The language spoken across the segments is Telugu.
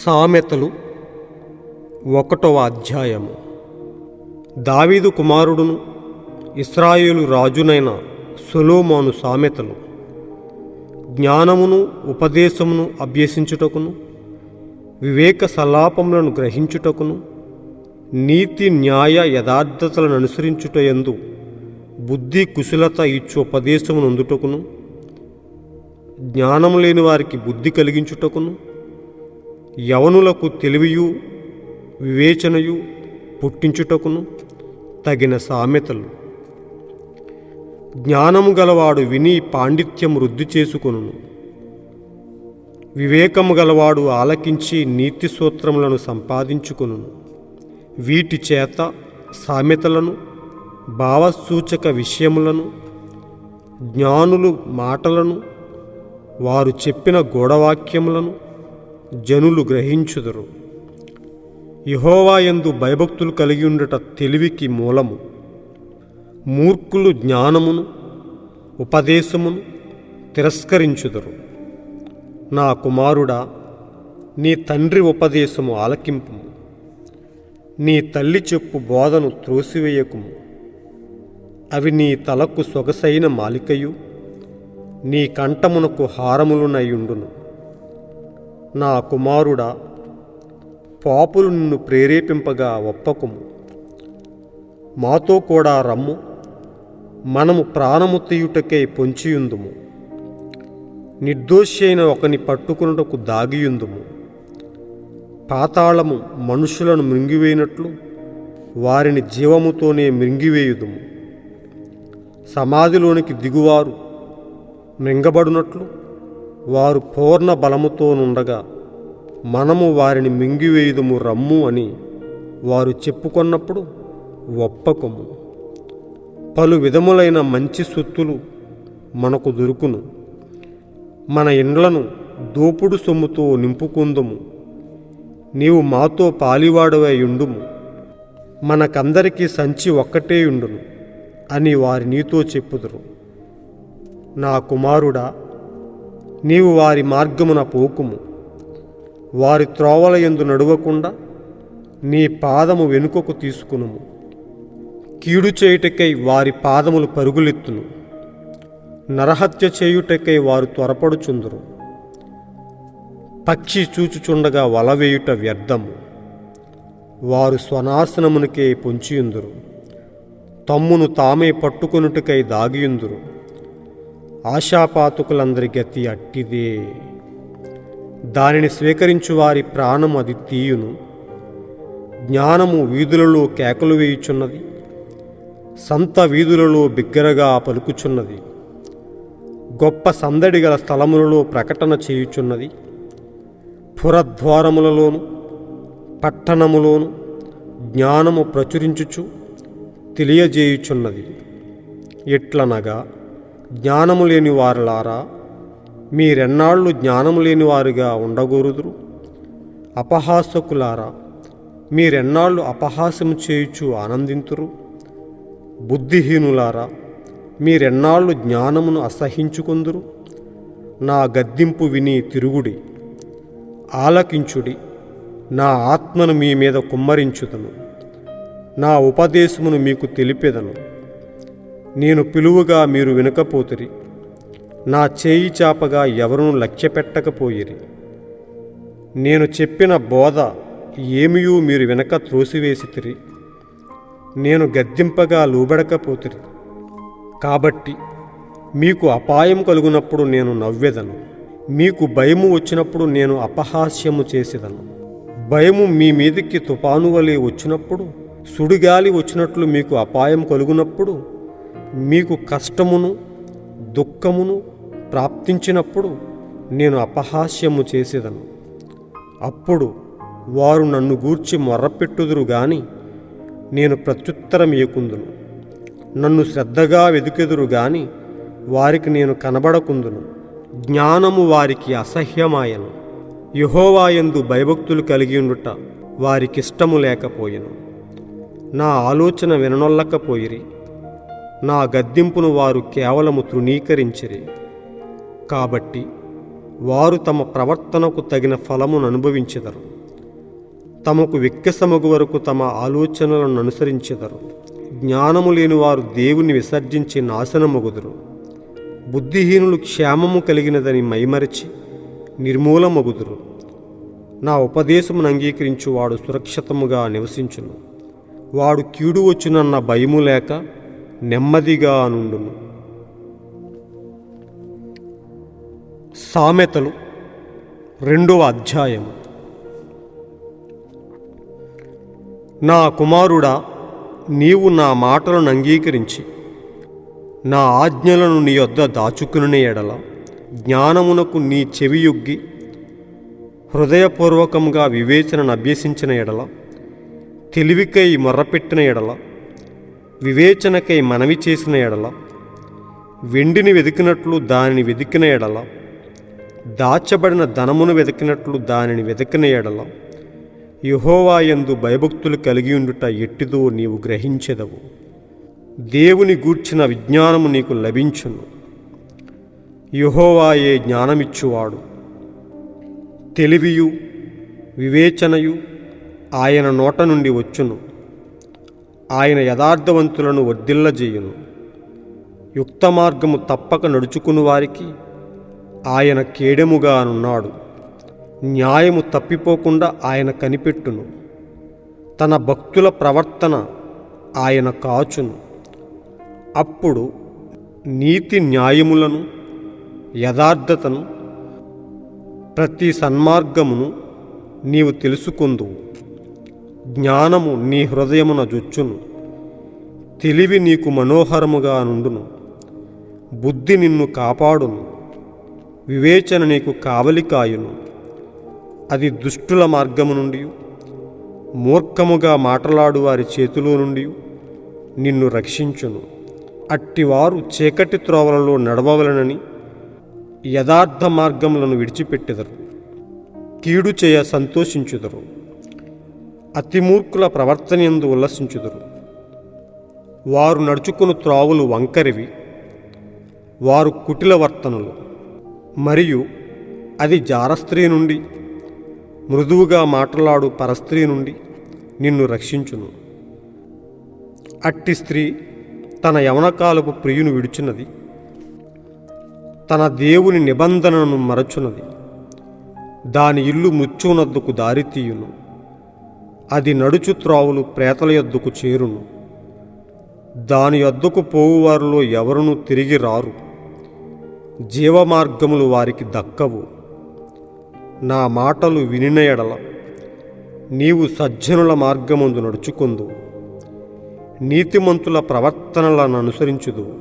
సామెతలు ఒకటవ అధ్యాయము. దావీదు కుమారుడును ఇస్రాయేలు రాజునైన సొలోమోను సామెతలు. జ్ఞానమును ఉపదేశమును అభ్యసించుటకును వివేక సలాపములను గ్రహించుటకును నీతి న్యాయ యథార్థతలను అనుసరించుటయందు బుద్ధి కుశలత ఇచ్చు ఉపదేశమును అందుటకును జ్ఞానము లేని వారికి బుద్ధి కలిగించుటకును యవనులకు తెలివియు వివేచనయు పుట్టించుటకును తగిన సామెతలు. జ్ఞానము గలవాడు విని పాండిత్యం వృద్ధి చేసుకొను వివేకము గలవాడు ఆలకించి నీతి సూత్రములను సంపాదించుకును వీటి చేత సామెతలను భావసూచక విషయములను జ్ఞానులు మాటలను వారు చెప్పిన గోడవాక్యములను జనులు గ్రహించుదరు. యహోవాయందు భయభక్తులు కలిగి ఉండట తెలివికి మూలము. మూర్ఖులు జ్ఞానమును ఉపదేశమును తిరస్కరించుదురు. నా కుమారుడా నీ తండ్రి ఉపదేశము ఆలకింపుము. నీ తల్లి చెప్పు బోధను త్రోసివేయకుము. అవి నీ తలకు సొగసైన మాలికయు నీ కంఠమునకు హారములునయుండును నా కుమారుడా పాపులు నిన్ను ప్రేరేపింపగా ఒప్పకుము. మాతో కూడా రమ్ము. మనము ప్రాణము తీయుటకే పొంచియుందుము. నిర్దోషి అయిన ఒకని పట్టుకున్నటకు దాగియుందుము. పాతాళము మనుషులను మృంగివేయినట్లు వారిని జీవముతోనే మృంగివేయుదుము. సమాధిలోనికి దిగువారు మింగబడునట్లు వారు పూర్ణ బలముతోనుండగా మనము వారిని మింగివేయుదుము రమ్ము అని వారు చెప్పుకొన్నప్పుడు ఒప్పకము. పలు విధములైన మంచి సొత్తులు మనకు దొరుకును. మన ఇండ్లను దోపుడు సొమ్ముతో నింపుకుందుము. నీవు మాతో పాలివాడవై ఉండుము. మనకందరికీ సంచి ఒక్కటే ఉండును అని వారి నీతో చెప్పుదురు. నా కుమారుడా నీవు వారి మార్గమున పోకుము. వారి త్రోవల ఎందు నడువకుండా నీ పాదము వెనుకకు తీసుకునుము. కీడు చేయుటకై వారి పాదములు పరుగులెత్తును. నరహత్య చేయుటకై వారు త్వరపడుచుందురు. పక్షి చూచుచుండగా వలవేయుట వ్యర్థము. వారు స్వనాశనమునికే పొంచియుందురు. తమ్మును తామే పట్టుకొనుటకై దాగియుందురు. ఆశాపాతుకులందరి గతి అట్టిదే. దానిని స్వీకరించు వారి ప్రాణం అది తీయును. జ్ఞానము వీధులలో కేకలు వేయుచున్నది. సంత వీధులలో బిగ్గరగా పలుకుచున్నది. గొప్ప సందడి గల స్థలములలో ప్రకటన చేయుచున్నది. పురద్వారములలోను పట్టణములోను జ్ఞానము ప్రచురించుచు తెలియజేయుచున్నది. ఎట్లనగా జ్ఞానము లేని వారులారా మీరెన్నాళ్ళు జ్ఞానము లేని వారుగా ఉండగూరుదురు? అపహాసకులారా మీరెన్నాళ్ళు అపహాసము చేయుచు ఆనందింతురు? బుద్ధిహీనులారా మీరెన్నాళ్ళు జ్ఞానమును అసహించుకుందురు? నా గద్దింపు విని తిరుగుడి ఆలకించుడి నా ఆత్మను మీ మీద కుమ్మరించుదను. నా ఉపదేశమును మీకు తెలిపెదను. నేను పిలువగా మీరు వినకపోతురి. నా చేయి చాపగా ఎవరును లక్ష్యపెట్టకపోయిరి. నేను చెప్పిన బోధ ఏమియూ మీరు వెనక త్రోసివేసితిరి. నేను గద్దింపగా లోబడకపోతిరి. కాబట్టి మీకు అపాయం కలుగునప్పుడు నేను నవ్వెదను. మీకు భయము వచ్చినప్పుడు నేను అపహాస్యము చేసేదను. భయము మీ మీదికి తుపాను వలె వచ్చినప్పుడు సుడిగాలి వచ్చినట్లు మీకు అపాయం కలుగునప్పుడు మీకు కష్టమును దుఃఖమును ప్రాప్తించినప్పుడు నేను అపహాస్యము చేసేదను. అప్పుడు వారు నన్ను గూర్చి మొర్రపెట్టుదురు గాని నేను ప్రత్యుత్తరం ఏకుందును నన్ను శ్రద్ధగా వెదుకెదురు గాని వారికి నేను కనబడకుందును. జ్ఞానము వారికి అసహ్యమాయను. యహోవాయందు భయభక్తులు కలిగి ఉండుట వారికిష్టము లేకపోయెను. నా ఆలోచన విననొల్లకపోయిరి. నా గద్దింపును వారు కేవలము తృణీకరించిరి. కాబట్టి వారు తమ ప్రవర్తనకు తగిన ఫలమును అనుభవించెదరు. తమకు విక్కసమగు వరకు తమ ఆలోచనలను అనుసరించెదరు. జ్ఞానము లేని వారు దేవుని విసర్జించి నాశనమగుదురు. బుద్ధిహీనులు క్షేమము కలిగినదని మైమరిచి నిర్మూలమగుదురు. నా ఉపదేశమును అంగీకరించు వాడు సురక్షితముగా నివసించును. వాడు కీడు వచ్చునన్న భయము లేక నెమ్మదిగా నుండును. సామెతలు రెండవ అధ్యాయం. నా కుమారుడా నీవు నా మాటలను అంగీకరించి నా ఆజ్ఞలను నీ యొద్ద దాచుకుని ఎడల జ్ఞానమునకు నీ చెవియొగ్గి హృదయపూర్వకంగా వివేచనను అభ్యసించిన ఎడల తెలివికై మొర్రపెట్టిన ఎడల వివేచనకై మనవి చేసిన ఎడల వెండిని వెతికినట్లు దానిని వెతికిన ఎడల దాచబడిన ధనమును వెతికినట్లు దానిని వెతికిన ఎడల యహోవాయందు భయభక్తులు కలిగి ఉండుట ఎట్టిదో నీవు గ్రహించెదవు. దేవుని గూర్చిన విజ్ఞానము నీకు లభించును. యహోవాయే జ్ఞానమిచ్చువాడు. తెలివియు వివేచనయు ఆయన నోట నుండి వచ్చును. ఆయన యథార్థవంతులను వర్ధిల్లజేయును. యుక్త మార్గము తప్పక నడుచుకుని వారికి ఆయన కేడెముగానున్నాడు న్యాయము తప్పిపోకుండా ఆయన కనిపెట్టును. తన భక్తుల ప్రవర్తన ఆయన కాచును. అప్పుడు నీతి న్యాయములను యథార్థతను ప్రతి సన్మార్గమును నీవు తెలుసుకుందువు. జ్ఞానము నీ హృదయమున జొచ్చును. తెలివి నీకు మనోహరముగా నుండును. బుద్ధి నిన్ను కాపాడును. వివేచన నీకు కావలికాయును అది దుష్టుల మార్గము నుండి మూర్ఖముగా మాటలాడు వారి చేతిలో నుండి నిన్ను రక్షించును. అట్టివారు చీకటి త్రోవలలో నడవవలనని యథార్థ మార్గములను విడిచిపెట్టెదరు. కీడు చేయ సంతోషించుదరు. అతిమూర్ఖుల ప్రవర్తనయందు ఉల్లసించుదురు. వారు నడుచుకుని త్రావులు వంకరివి వారు కుటిల వర్తనలు. మరియు అది జారస్త్రీ నుండి మృదువుగా మాట్లాడు పరస్త్రీ నుండి నిన్ను రక్షించును. అట్టి స్త్రీ తన యవనకాలపు ప్రియును విడుచున్నది తన దేవుని నిబంధనను మరచున్నది దాని ఇల్లు మృత్యునద్దుకు దారితీయును అది నడుచు త్రావులు ప్రేతల యొద్దకు చేరును. దాని యొద్దకు పోవువారిలో ఎవరునూ తిరిగి రారు. జీవమార్గములు వారికి దక్కవు. నా మాటలు వినిన ఎడల నీవు సజ్జనుల మార్గమందు నడుచుకుందు. నీతిమంతుల ప్రవర్తనలను అనుసరించుదు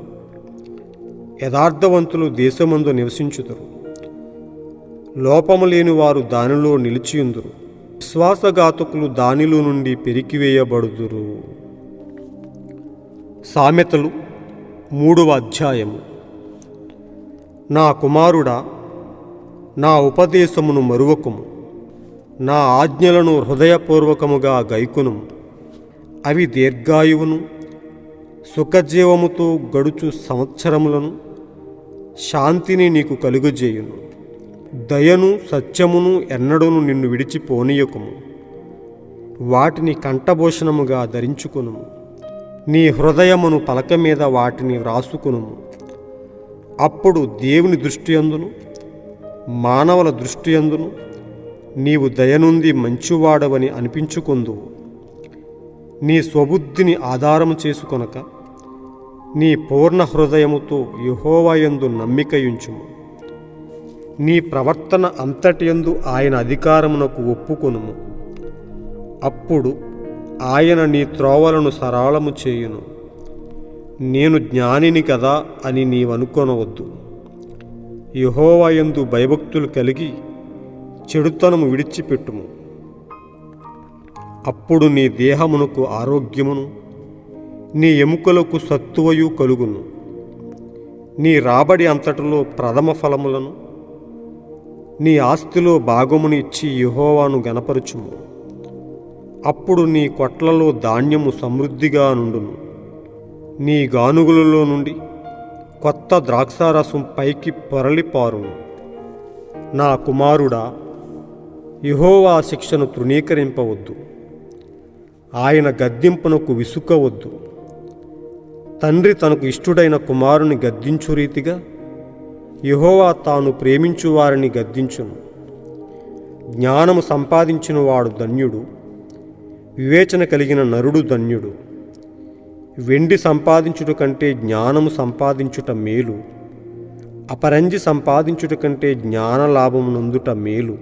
యథార్థవంతులు దేశమందు నివసించుదురు. లోపము లేని వారు దానిలో నిలిచియుందురు. విశ్వాసఘాతకులు దానిలో నుండి పెరికివేయబడుదురు. సామెతలు మూడవ అధ్యాయము. నా కుమారుడా నా ఉపదేశమును మరువకుము. నా ఆజ్ఞలను హృదయపూర్వకముగా గైకును అవి దీర్ఘాయువును సుఖజీవముతో గడుచు సంవత్సరములను శాంతిని నీకు కలుగజేయును. దయను సత్యమును ఎన్నడూను నిన్ను విడిచిపోనీయకుము వాటిని కంఠభూషణముగా ధరించుకునుము. నీ హృదయమును పలక మీద వాటిని వ్రాసుకునుము. అప్పుడు దేవుని దృష్టి అందును మానవుల దృష్టి అందును నీవు దయనుంది మంచివాడవని అనిపించుకొందువు నీ స్వబుద్ధిని ఆధారము చేసుకొనక నీ పూర్ణ హృదయముతో యహోవాయందు నమ్మికయుంచుము. నీ ప్రవర్తన అంతటియందు ఆయన అధికారమునకు ఒప్పుకొనుము. అప్పుడు ఆయన నీ త్రోవలను సరళము చేయును. నేను జ్ఞానిని కదా అని నీవనుకొనవద్దు. యహోవాయందు భయభక్తులు కలిగి చెడుతనము విడిచిపెట్టుము. అప్పుడు నీ దేహమునకు ఆరోగ్యమును నీ ఎముకలకు సత్తువయు కలుగును. నీ రాబడి అంతటిలో ప్రథమ ఫలములను నీ ఆస్తిలో భాగమును ఇచ్చి యహోవాను గనపరుచుము అప్పుడు నీ కొట్లలో ధాన్యము సమృద్ధిగా నుండును. నీ గానుగులలో నుండి కొత్త ద్రాక్షారసం పైకి పొరలిపారును నా కుమారుడా యహోవా శిక్షను తృణీకరింపవద్దు. ఆయన గద్దింపునకు విసుకవద్దు. తండ్రి తనకు ఇష్టుడైన కుమారుని గద్దించు రీతిగా యహోవా తాను ప్రేమించు వారిని గద్దించును. జ్ఞానము సంపాదించిన వాడు ధన్యుడు. వివేచన కలిగిన నరుడు ధన్యుడు. వెండి సంపాదించుట కంటే జ్ఞానము సంపాదించుట మేలు. అపరంజి సంపాదించుట కంటే జ్ఞాన లాభము నొందుట మేలు.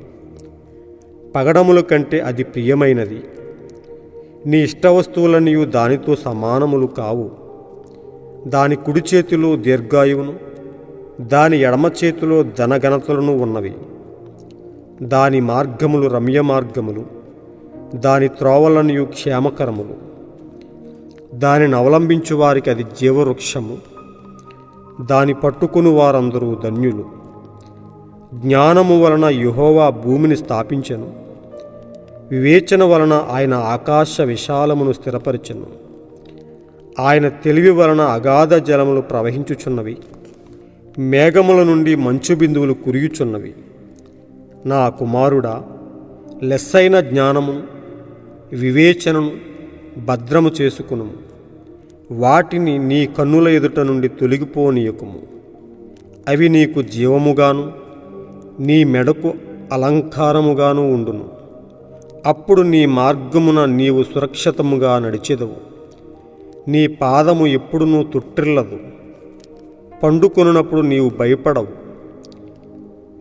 పగడముల కంటే అది ప్రియమైనది. నీ ఇష్ట వస్తువులనియు దానితో సమానములు కావు. దాని కుడి చేతిలో దీర్ఘాయువును దాని ఎడమ చేతిలో ధనఘనతలను ఉన్నవి. దాని మార్గములు రమ్య మార్గములు. దాని త్రోవలనియు క్షేమకరములు. దానిని అవలంబించు వారికి అది జీవవృక్షము. దాని పట్టుకుని వారందరూ ధన్యులు. జ్ఞానము వలన యుహోవా భూమిని స్థాపించను. వివేచన వలన ఆయన ఆకాశ విశాలమును స్థిరపరిచెను. ఆయన తెలివి వలన అగాధ జలములు ప్రవహించుచున్నవి. మేఘముల నుండి మంచు బిందువులు కురియుచున్నవి. నా కుమారుడా లెస్సైన జ్ఞానము వివేచనను భద్రము చేసుకును. వాటిని నీ కన్నుల ఎదుట నుండి తొలగిపోనీయకుము. అవి నీకు జీవముగాను నీ మెడకు అలంకారముగాను ఉండును. అప్పుడు నీ మార్గమున నీవు సురక్షితముగా నడిచెదవు. నీ పాదము ఎప్పుడునూ తుట్టిల్లదు. పండుకొనున్నప్పుడు నీవు భయపడవు.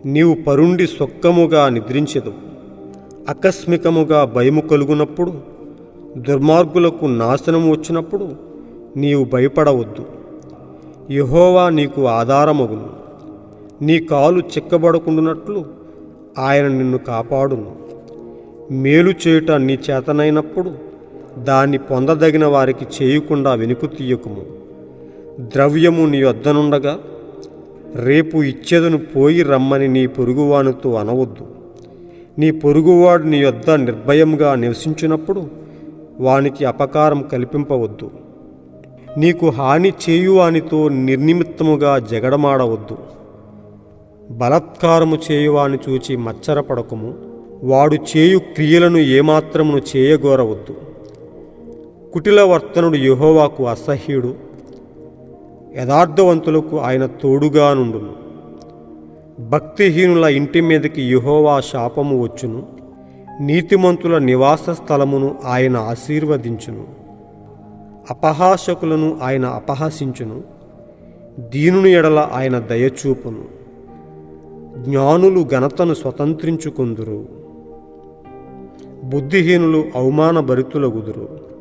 నీవు పరుండి సొక్కముగా నిద్రించదు ఆకస్మికముగా భయము కలుగునప్పుడు దుర్మార్గులకు నాశనం వచ్చినప్పుడు నీవు భయపడవద్దు. యహోవా నీకు ఆధారమగును. నీ కాలు చిక్కబడకుండునట్లు ఆయన నిన్ను కాపాడును. మేలు చేయుట నీ చేతనైనప్పుడు దాన్ని పొందదగిన వారికి చేయకుండా వెనుకు తీయకుము. ద్రవ్యము నీ వద్దనుండగా రేపు ఇచ్చేదను పోయి రమ్మని నీ పొరుగువానితో అనవద్దు. నీ పొరుగువాడు నీ యొద్ద నిర్భయంగా నివసించినప్పుడు వానికి అపకారం కల్పింపవద్దు. నీకు హాని చేయువానితో నిర్నిమిత్తముగా జగడమాడవద్దు. బలత్కారము చేయువాని చూచి మచ్చరపడకము. వాడు చేయు క్రియలను ఏమాత్రమును చేయగోరవద్దు. కుటిల వర్తనుడు యుహోవాకు అసహ్యుడు. యథార్థవంతులకు ఆయన తోడుగా నుండును. భక్తిహీనుల ఇంటి మీదకి యుహోవా శాపము వచ్చును. నీతిమంతుల నివాస స్థలమును ఆయన ఆశీర్వదించును. అపహాసకులను ఆయన అపహసించును. దీనుని ఎడల ఆయన దయచూపును. జ్ఞానులు ఘనతను స్వతంత్రించుకుందురు. బుద్ధిహీనులు అవమానభరితులగుదురు.